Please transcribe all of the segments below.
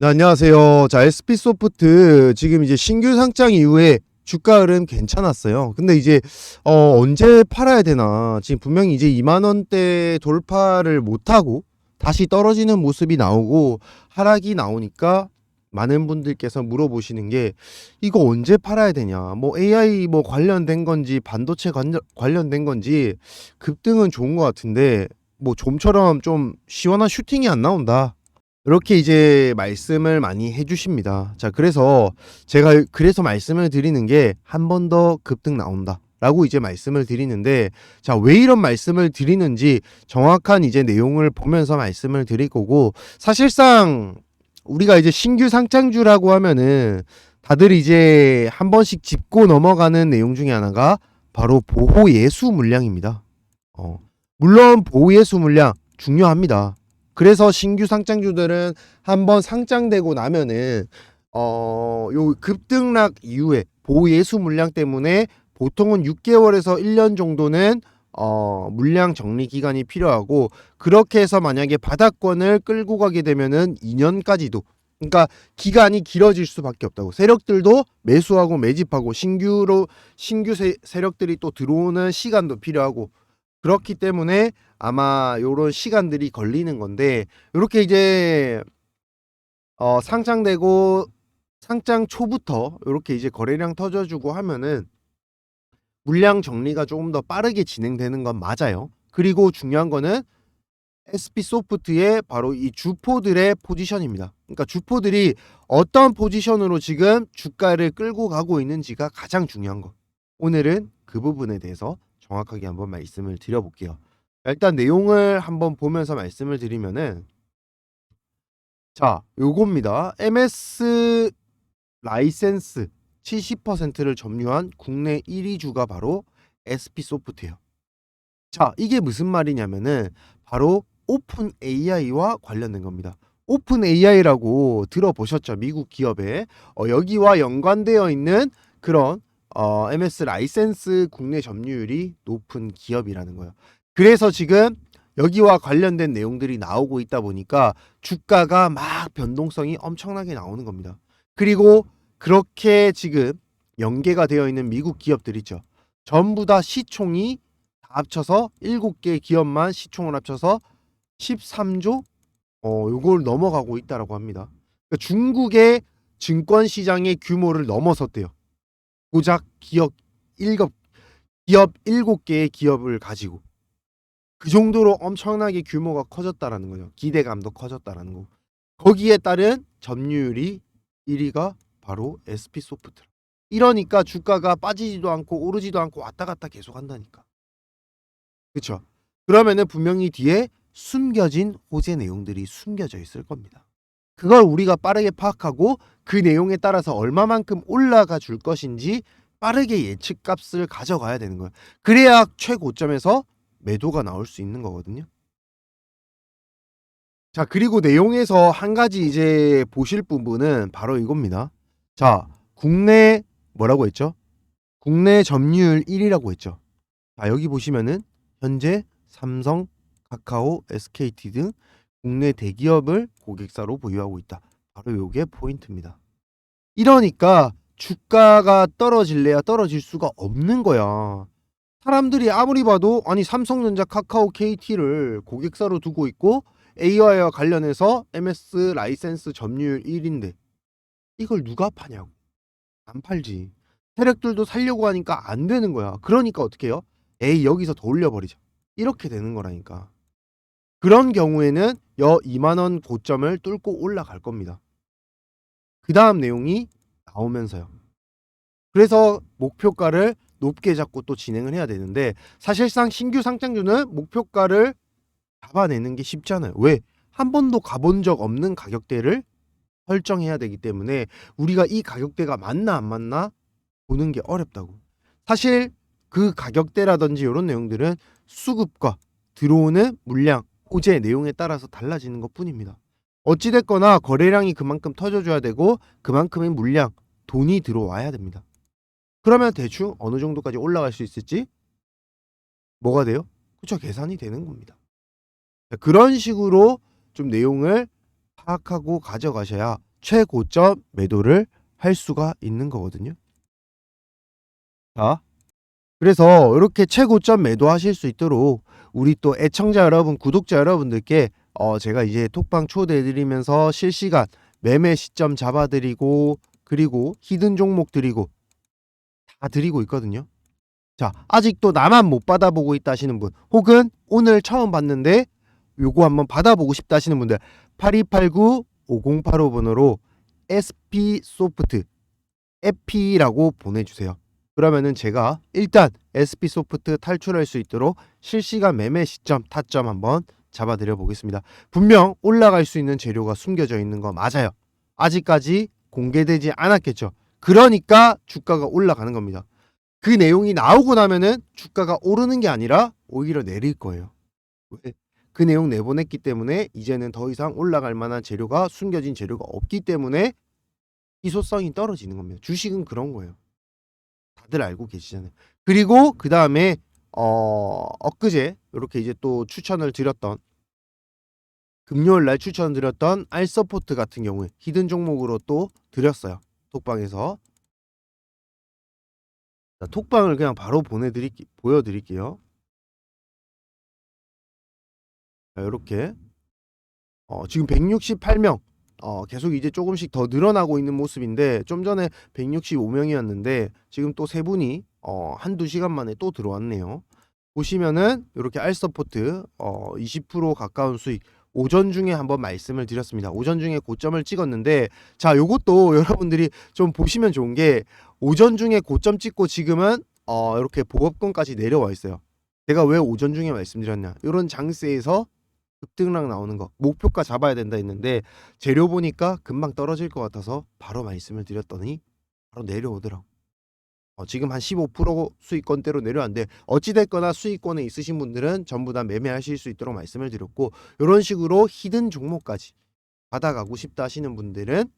네, 안녕하세요. 자, SP 소프트 지금 이제 신규 상장 이후에 주가 흐름 괜찮았어요. 근데 이제 어 언제 팔아야 되나? 지금 분명히 이제 2만 원대 돌파를 못 하고 다시 떨어지는 모습이 나오고 하락이 나오니까 많은 분들께서 물어보시는 게 이거 언제 팔아야 되냐? 뭐 AI 뭐 관련된 건지 반도체 관련, 관련된 건지 급등은 좋은 것 같은데 뭐 좀처럼 좀 시원한 슈팅이 안 나온다. 이렇게 이제 말씀을 많이 해주십니다. 자, 그래서 제가 그래서 말씀을 드리는 게 한 번 더 급등 나온다. 라고 이제 말씀을 드리는데, 자, 왜 이런 말씀을 드리는지 정확한 이제 내용을 보면서 말씀을 드릴 거고, 사실상 우리가 이제 신규 상장주라고 하면은 다들 이제 한 번씩 짚고 넘어가는 내용 중에 하나가 바로 보호 예수 물량입니다. 어, 물론 보호 예수 물량 중요합니다. 그래서 신규 상장주들은 한번 상장되고 나면은 어 요 급등락 이후에 보호 예수 물량 때문에 보통은 6개월에서 1년 정도는 어 물량 정리 기간이 필요하고 그렇게 해서 만약에 바닥권을 끌고 가게 되면은 2년까지도 그러니까 기간이 길어질 수밖에 없다고. 세력들도 매수하고 매집하고 신규로 신규 세, 세력들이 또 들어오는 시간도 필요하고 그렇기 때문에 아마 요런 시간들이 걸리는 건데 요렇게 이제 어 상장되고 상장 초부터 요렇게 이제 거래량 터져주고 하면은 물량 정리가 조금 더 빠르게 진행되는 건 맞아요. 그리고 중요한 거는 SP 소프트의 바로 이 주포들의 포지션입니다. 그러니까 주포들이 어떤 포지션으로 지금 주가를 끌고 가고 있는지가 가장 중요한 거. 오늘은 그 부분에 대해서 정확하게 한번 말씀을 드려볼게요. 일단 내용을 한번 보면서 말씀을 드리면은 자, 요겁니다. MS 라이센스 70%를 점유한 국내 1위 주가 바로 SP 소프트예요. 자, 이게 무슨 말이냐면은 바로 오픈 AI와 관련된 겁니다. 오픈 AI라고 들어보셨죠? 미국 기업에 어, 여기와 연관되어 있는 그런 어, MS 라이센스 국내 점유율이 높은 기업이라는 거예요. 그래서 지금 여기와 관련된 내용들이 나오고 있다 보니까 주가가 막 변동성이 엄청나게 나오는 겁니다. 그리고 그렇게 지금 연계가 되어 있는 미국 기업들 있죠. 전부 다 시총이 다 합쳐서 7개 기업만 시총을 합쳐서 13조 어 요걸 넘어가고 있다라고 합니다. 그러니까 중국의 증권 시장의 규모를 넘어섰대요. 고작 기업 1급 기업 7개의 기업을 가지고 그 정도로 엄청나게 규모가 커졌다라는 거죠. 기대감도 커졌다라는 거. 거기에 따른 점유율이 1위가 바로 SP 소프트. 이러니까 주가가 빠지지도 않고 오르지도 않고 왔다 갔다 계속 한다니까. 그렇죠? 그러면은 분명히 뒤에 숨겨진 호재 내용들이 숨겨져 있을 겁니다. 그걸 우리가 빠르게 파악하고 그 내용에 따라서 얼마만큼 올라가 줄 것인지 빠르게 예측값을 가져가야 되는 거예요. 그래야 최고점에서 매도가 나올 수 있는 거거든요. 자, 그리고 내용에서 한 가지 이제 보실 부분은 바로 이겁니다. 자, 국내 뭐라고 했죠? 국내 점유율 1위라고 했죠. 자, 여기 보시면은 현재 삼성, 카카오, SKT 등 국내 대기업을 고객사로 보유하고 있다. 바로 요게 포인트입니다. 이러니까 주가가 떨어질래야 떨어질 수가 없는 거야. 사람들이 아무리 봐도 아니 삼성전자, 카카오, KT를 고객사로 두고 있고 AI와 관련해서 MS 라이센스 점유율 1인데 이걸 누가 파냐고. 안 팔지. 세력들도 살려고 하니까 안 되는 거야. 그러니까 어떻게 해요? 에이 여기서 더 올려버리자. 이렇게 되는 거라니까. 그런 경우에는 여 2만 원 고점을 뚫고 올라갈 겁니다. 그 다음 내용이 나오면서요. 그래서 목표가를 높게 잡고 또 진행을 해야 되는데 사실상 신규 상장주는 목표가를 잡아내는 게 쉽지 않아요. 왜? 한 번도 가본 적 없는 가격대를 설정해야 되기 때문에 우리가 이 가격대가 맞나 안 맞나 보는 게 어렵다고. 사실 그 가격대라든지 이런 내용들은 수급과 들어오는 물량, 호재 내용에 따라서 달라지는 것 뿐입니다. 어찌됐거나 거래량이 그만큼 터져줘야 되고 그만큼의 물량, 돈이 들어와야 됩니다. 그러면 대충 어느 정도까지 올라갈 수 있을지 뭐가 돼요? 그쵸 계산이 되는 겁니다. 그런 식으로 좀 내용을 파악하고 가져가셔야 최고점 매도를 할 수가 있는 거거든요. 자, 그래서 이렇게 최고점 매도하실 수 있도록 우리 또 애청자 여러분, 구독자 여러분들께 어 제가 이제 톡방 초대해드리면서 실시간 매매 시점 잡아드리고 그리고 히든 종목 드리고 다 드리고 있거든요. 자, 아직도 나만 못 받아보고 있다 하시는 분, 혹은 오늘 처음 봤는데 요거 한번 받아보고 싶다 하시는 분들, 8289-5085 번호로 SP소프트, 에피라고 보내주세요. 그러면은 제가 일단 SP소프트 탈출할 수 있도록 실시간 매매 시점, 타점 한번 잡아드려 보겠습니다. 분명 올라갈 수 있는 재료가 숨겨져 있는 거 맞아요. 아직까지 공개되지 않았겠죠. 그러니까 주가가 올라가는 겁니다. 그 내용이 나오고 나면은 주가가 오르는 게 아니라 오히려 내릴 거예요. 왜? 그 내용 내보냈기 때문에 이제는 더 이상 올라갈 만한 재료가 숨겨진 재료가 없기 때문에 희소성이 떨어지는 겁니다. 주식은 그런 거예요. 다들 알고 계시잖아요. 그리고 그 다음에 어 엊그제 이렇게 이제 또 추천을 드렸던 금요일 날 추천드렸던 알서포트 같은 경우에 히든 종목으로 또 드렸어요. 톡방에서 자, 톡방을 그냥 바로 보내드릴 보여드릴게요. 자, 이렇게 어, 지금 168명 어, 계속 이제 조금씩 더 늘어나고 있는 모습인데 좀 전에 165명이었는데 지금 또 세 분이 어, 한두 시간 만에 또 들어왔네요. 보시면은 이렇게 알 서포트 어, 20% 가까운 수익 오전 중에 한번 말씀을 드렸습니다. 오전 중에 고점을 찍었는데 자, 요것도 여러분들이 좀 보시면 좋은 게 오전 중에 고점 찍고 지금은 어, 이렇게 보급권까지 내려와 있어요. 제가 왜 오전 중에 말씀드렸냐? 이런 장세에서 급등락 나오는 거 목표가 잡아야 된다 했는데 재료 보니까 금방 떨어질 것 같아서 바로 말씀을 드렸더니 바로 내려오더라고. 어, 지금 한 15% 수익권대로 내려왔는데 어찌됐거나 수익권에 있으신 분들은 전부 다 매매하실 수 있도록 말씀을 드렸고 이런 식으로 히든 종목까지 받아가고 싶다 하시는 분들은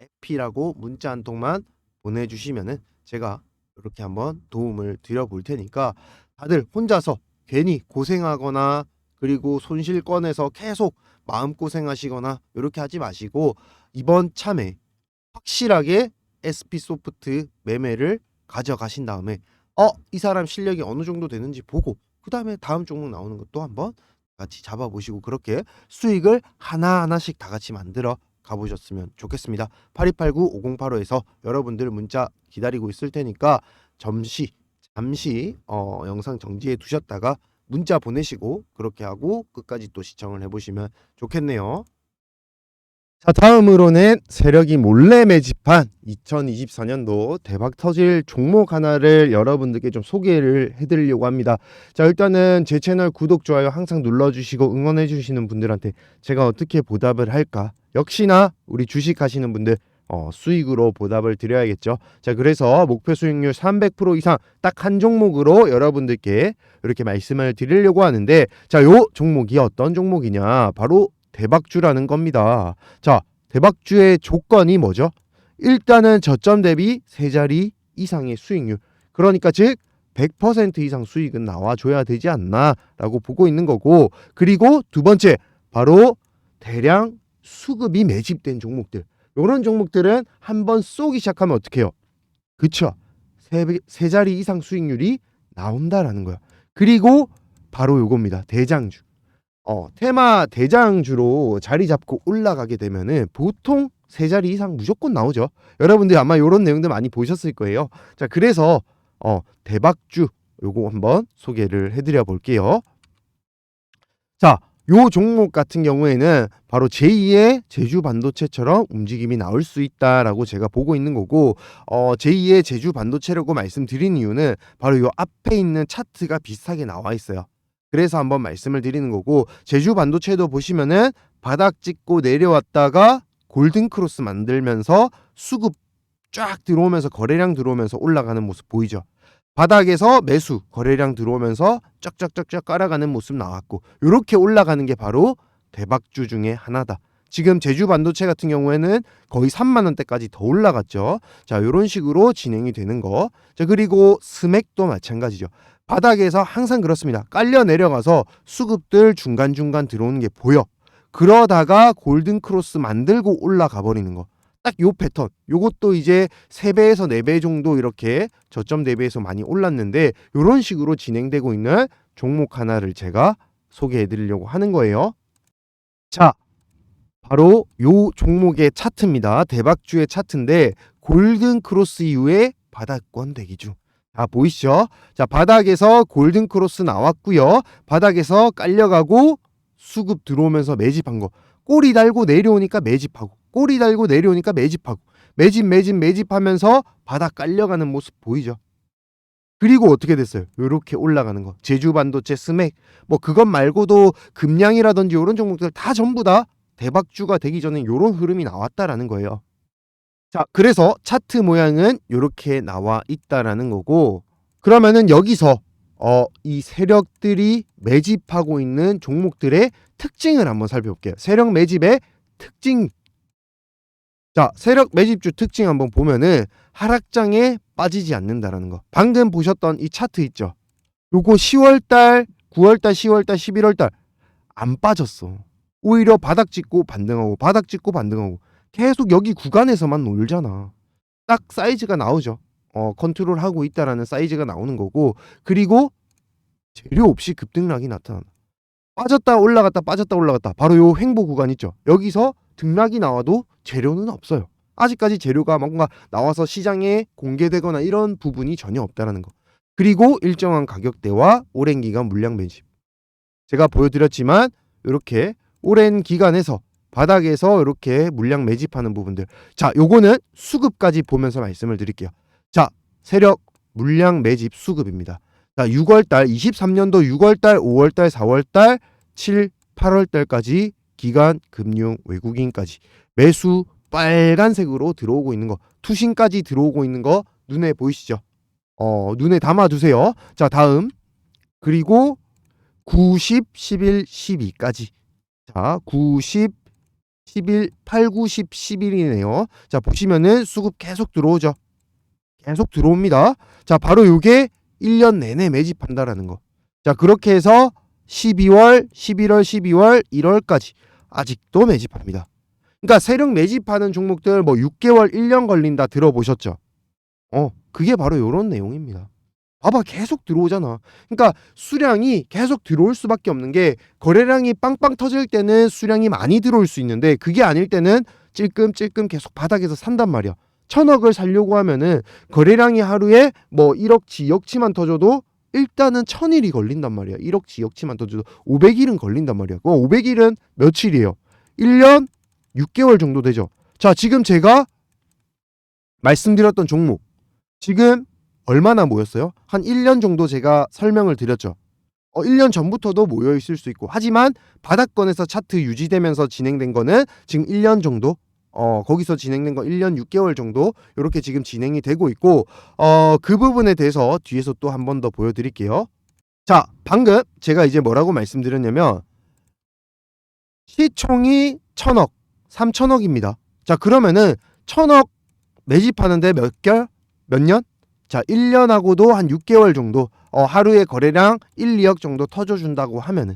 에피라고 문자 한 통만 보내주시면은 제가 이렇게 한번 도움을 드려볼 테니까 다들 혼자서 괜히 고생하거나 그리고 손실권에서 계속 마음고생하시거나 이렇게 하지 마시고 이번 참에 확실하게 SP소프트 매매를 가져가신 다음에 어 이 사람 실력이 어느 정도 되는지 보고 그 다음에 다음 종목 나오는 것도 한번 같이 잡아보시고 그렇게 수익을 하나하나씩 다 같이 만들어 가보셨으면 좋겠습니다. 8289-5085에서 여러분들 문자 기다리고 있을 테니까 잠시 잠시 어, 영상 정지해 두셨다가 문자 보내시고 그렇게 하고 끝까지 또 시청을 해보시면 좋겠네요. 자 다음으로는 세력이 몰래 매집한 2024년도 대박 터질 종목 하나를 여러분들께 좀 소개를 해드리려고 합니다. 자 일단은 제 채널 구독 좋아요 항상 눌러주시고 응원해주시는 분들한테 제가 어떻게 보답을 할까? 역시나 우리 주식 하시는 분들 어, 수익으로 보답을 드려야겠죠. 자 그래서 목표 수익률 300% 이상 딱 한 종목으로 여러분들께 이렇게 말씀을 드리려고 하는데 자 요 종목이 어떤 종목이냐 바로 대박주라는 겁니다. 자, 대박주의 조건이 뭐죠? 일단은 저점 대비 세 자리 이상의 수익률. 그러니까 즉 100% 이상 수익은 나와줘야 되지 않나라고 보고 있는 거고 그리고 두 번째 바로 대량 수급이 매집된 종목들. 이런 종목들은 한 번 쏘기 시작하면 어떻게 해요? 그쵸? 세, 세 자리 이상 수익률이 나온다라는 거야. 그리고 바로 요겁니다. 대장주. 어, 테마 대장주로 자리 잡고 올라가게 되면은 보통 세 자리 이상 무조건 나오죠. 여러분들 아마 이런 내용들 많이 보셨을 거예요. 자, 그래서 어, 대박주 요거 한번 소개를 해드려 볼게요. 자, 요 종목 같은 경우에는 바로 제2의 제주 반도체처럼 움직임이 나올 수 있다라고 제가 보고 있는 거고 어, 제2의 제주 반도체라고 말씀드린 이유는 바로 요 앞에 있는 차트가 비슷하게 나와 있어요. 그래서 한번 말씀을 드리는 거고 제주 반도체도 보시면은 바닥 찍고 내려왔다가 골든 크로스 만들면서 수급 쫙 들어오면서 거래량 들어오면서 올라가는 모습 보이죠. 바닥에서 매수 거래량 들어오면서 쫙쫙쫙쫙 깔아가는 모습 나왔고 이렇게 올라가는 게 바로 대박주 중에 하나다. 지금 제주 반도체 같은 경우에는 거의 3만 원대까지 더 올라갔죠. 자, 이런 식으로 진행이 되는 거. 자, 그리고 스맥도 마찬가지죠. 바닥에서 항상 그렇습니다. 깔려 내려가서 수급들 중간중간 들어오는 게 보여. 그러다가 골든 크로스 만들고 올라가 버리는 거. 딱 요 패턴. 요것도 이제 3배에서 4배 정도 이렇게 저점 대비해서 많이 올랐는데 요런 식으로 진행되고 있는 종목 하나를 제가 소개해 드리려고 하는 거예요. 자, 바로 요 종목의 차트입니다. 대박주의 차트인데 골든 크로스 이후에 바닥권 대기 중. 자, 보이시죠? 자, 바닥에서 골든 크로스 나왔고요. 바닥에서 깔려가고 수급 들어오면서 매집한 거. 꼬리 달고 내려오니까 매집하고 꼬리 달고 내려오니까 매집하고 매집 매집 매집하면서 바닥 깔려가는 모습 보이죠? 그리고 어떻게 됐어요? 요렇게 올라가는 거. 제주 반도체 스맥 뭐 그것 말고도 금량이라든지 이런 종목들 다 전부 다 대박주가 되기 전에 요런 흐름이 나왔다라는 거예요. 자, 그래서 차트 모양은 요렇게 나와 있다라는 거고 그러면은 여기서 어, 이 세력들이 매집하고 있는 종목들의 특징을 한번 살펴볼게요. 세력 매집의 특징. 자, 세력 매집주 특징 한번 보면은 하락장에 빠지지 않는다라는 거. 방금 보셨던 이 차트 있죠? 요거 10월 달, 9월 달, 10월 달, 11월 달 안 빠졌어. 오히려 바닥 찍고 반등하고 바닥 찍고 반등하고 계속 여기 구간에서만 놀잖아. 딱 사이즈가 나오죠. 어, 컨트롤하고 있다라는 사이즈가 나오는 거고 그리고 재료 없이 급등락이 나타난다. 빠졌다 올라갔다 빠졌다 올라갔다 바로 요 횡보 구간 있죠. 여기서 등락이 나와도 재료는 없어요. 아직까지 재료가 뭔가 나와서 시장에 공개되거나 이런 부분이 전혀 없다라는 거. 그리고 일정한 가격대와 오랜 기간 물량 매집. 제가 보여드렸지만 이렇게 오랜 기간에서 바닥에서 이렇게 물량 매집하는 부분들. 자, 요거는 수급까지 보면서 말씀을 드릴게요. 자, 세력 물량 매집 수급입니다. 자, 6월 달 23년도 6월 달, 5월 달, 4월 달, 7, 8월 달까지 기간 금융 외국인까지 매수 빨간색으로 들어오고 있는 거, 투신까지 들어오고 있는 거 눈에 보이시죠? 어, 눈에 담아 두세요. 자, 다음. 그리고 90, 11, 12까지. 자, 90, 11, 8, 9, 10, 11이네요. 자, 보시면은 수급 계속 들어오죠. 계속 들어옵니다. 자, 바로 요게 1년 내내 매집한다라는 거. 자, 그렇게 해서 12월, 11월, 12월, 1월까지 아직도 매집합니다. 그러니까 세력 매집하는 종목들 뭐 6개월, 1년 걸린다 들어보셨죠? 어, 그게 바로 요런 내용입니다. 봐봐, 계속 들어오잖아. 그러니까 수량이 계속 들어올 수밖에 없는 게 거래량이 빵빵 터질 때는 수량이 많이 들어올 수 있는데 그게 아닐 때는 찔끔찔끔 계속 바닥에서 산단 말이야. 천억을 살려고 하면은 거래량이 하루에 뭐 1억치, 2억치만 터져도 일단은 천일이 걸린단 말이야. 1억치, 2억치만 터져도 500일은 걸린단 말이야. 그 500일은 며칠이에요? 1년 6개월 정도 되죠. 자, 지금 제가 말씀드렸던 종목 지금 얼마나 모였어요? 한 1년 정도 제가 설명을 드렸죠. 어, 1년 전부터도 모여 있을 수 있고 하지만 바닥권에서 차트 유지되면서 진행된 거는 지금 1년 정도 어, 거기서 진행된 거 1년 6개월 정도 이렇게 지금 진행이 되고 있고 어, 그 부분에 대해서 뒤에서 또 한 번 더 보여드릴게요. 자, 방금 제가 이제 뭐라고 말씀드렸냐면 시총이 천억, 3천억입니다. 자, 그러면은 천억 매집하는데 몇 개월? 몇 년? 자, 1년하고도 한 6개월 정도 어, 하루에 거래량 1, 2억 정도 터져준다고 하면은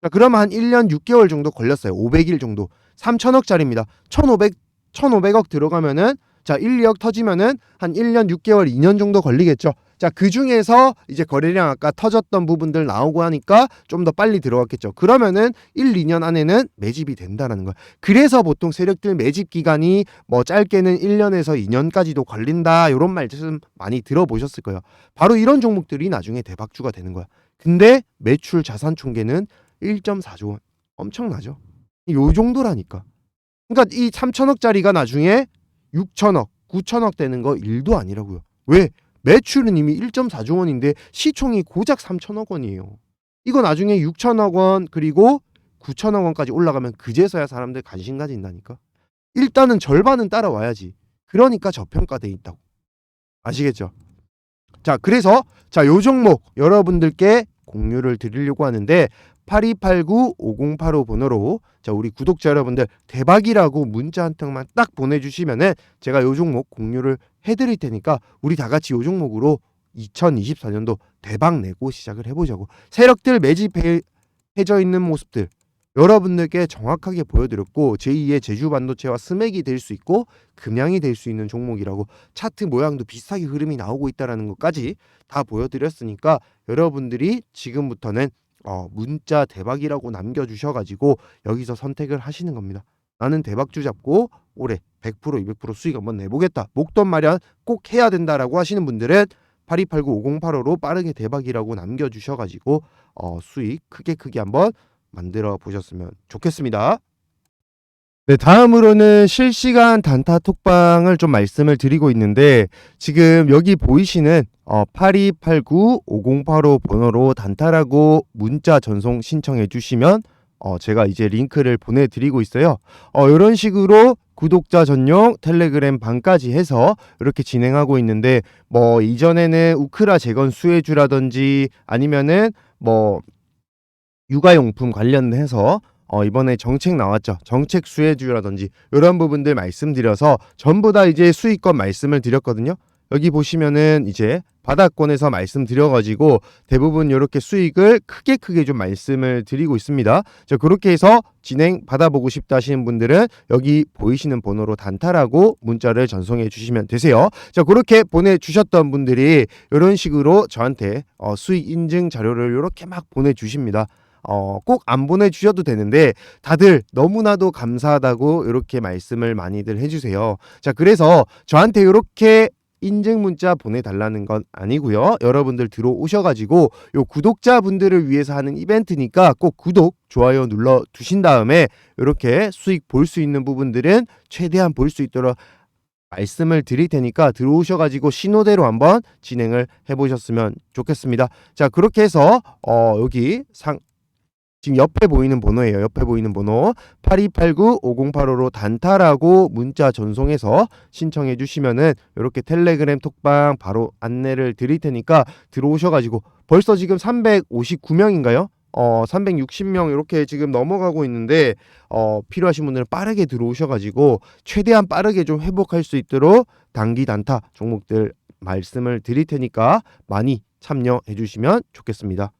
자, 그러면 한 1년 6개월 정도 걸렸어요. 500일 정도. 3천억짜리입니다. 1,500 1,500억 들어가면은 자, 1, 2억 터지면은 한 1년 6개월, 2년 정도 걸리겠죠. 자, 그 중에서 이제 거래량 아까 터졌던 부분들 나오고 하니까 좀 더 빨리 들어갔겠죠. 그러면은 1, 2년 안에는 매집이 된다라는 거예요. 그래서 보통 세력들 매집 기간이 뭐 짧게는 1년에서 2년까지도 걸린다. 이런 말씀 많이 들어보셨을 거예요. 바로 이런 종목들이 나중에 대박주가 되는 거야. 근데 매출 자산 총계는 1.4조 원. 엄청나죠. 요 정도라니까. 그러니까 이 3천억짜리가 나중에 6천억, 9천억 되는 거 일도 아니라고요. 왜? 매출은 이미 1.4조 원인데 시총이 고작 3천억 원이에요. 이거 나중에 6천억 원 그리고 9천억 원까지 올라가면 그제서야 사람들 관심 가진다니까. 일단은 절반은 따라와야지. 그러니까 저평가돼 있다고. 아시겠죠? 자, 그래서 자, 요 종목 여러분들께 공유를 드리려고 하는데 8289-5085 번호로 자 우리 구독자 여러분들 대박이라고 문자 한 통만 딱 보내주시면은 제가 요 종목 공유를 해드릴 테니까 우리 다 같이 요 종목으로 2024년도 대박 내고 시작을 해보자고 세력들 매집해져 있는 모습들 여러분들께 정확하게 보여드렸고 제2의 제주 반도체와 스맥이 될 수 있고 금양이 될 수 있는 종목이라고 차트 모양도 비슷하게 흐름이 나오고 있다라는 것까지 다 보여드렸으니까 여러분들이 지금부터는 어, 문자 대박이라고 남겨주셔가지고 여기서 선택을 하시는 겁니다. 나는 대박주 잡고 올해 100% 200% 수익 한번 내보겠다. 목돈 마련 꼭 해야 된다라고 하시는 분들은 8289-5085로 빠르게 대박이라고 남겨주셔가지고 어, 수익 크게 크게 한번 만들어 보셨으면 좋겠습니다. 네, 다음으로는 실시간 단타 톡방을 좀 말씀을 드리고 있는데 지금 여기 보이시는 어, 8289-5085 번호로 단타라고 문자 전송 신청해 주시면 어, 제가 이제 링크를 보내드리고 있어요. 어, 이런 식으로 구독자 전용 텔레그램 방까지 해서 이렇게 진행하고 있는데 뭐 이전에는 우크라 재건 수혜주라든지 아니면은 뭐 육아용품 관련해서 어, 이번에 정책 나왔죠. 정책 수혜주라든지 이런 부분들 말씀드려서 전부 다 이제 수익권 말씀을 드렸거든요. 여기 보시면은 이제 바닥권에서 말씀드려가지고 대부분 이렇게 수익을 크게 크게 좀 말씀을 드리고 있습니다. 자 그렇게 해서 진행 받아보고 싶다 하시는 분들은 여기 보이시는 번호로 단타라고 문자를 전송해 주시면 되세요. 자 그렇게 보내주셨던 분들이 이런 식으로 저한테 어, 수익 인증 자료를 이렇게 막 보내주십니다. 어, 꼭 안 보내주셔도 되는데 다들 너무나도 감사하다고 이렇게 말씀을 많이들 해주세요. 자, 그래서 저한테 이렇게 인증 문자 보내달라는 건 아니고요. 여러분들 들어오셔가지고 요 구독자분들을 위해서 하는 이벤트니까 꼭 구독, 좋아요 눌러 두신 다음에 이렇게 수익 볼 수 있는 부분들은 최대한 볼 수 있도록 말씀을 드릴 테니까 들어오셔가지고 신호대로 한번 진행을 해보셨으면 좋겠습니다. 자 그렇게 해서 어 여기 상 지금 옆에 보이는 번호예요. 옆에 보이는 번호 8289-5085로 단타라고 문자 전송해서 신청해 주시면은 이렇게 텔레그램 톡방 바로 안내를 드릴 테니까 들어오셔가지고 벌써 지금 359명인가요? 어 360명 이렇게 지금 넘어가고 있는데 어 필요하신 분들은 빠르게 들어오셔가지고 최대한 빠르게 좀 회복할 수 있도록 단기 단타 종목들 말씀을 드릴 테니까 많이 참여해 주시면 좋겠습니다.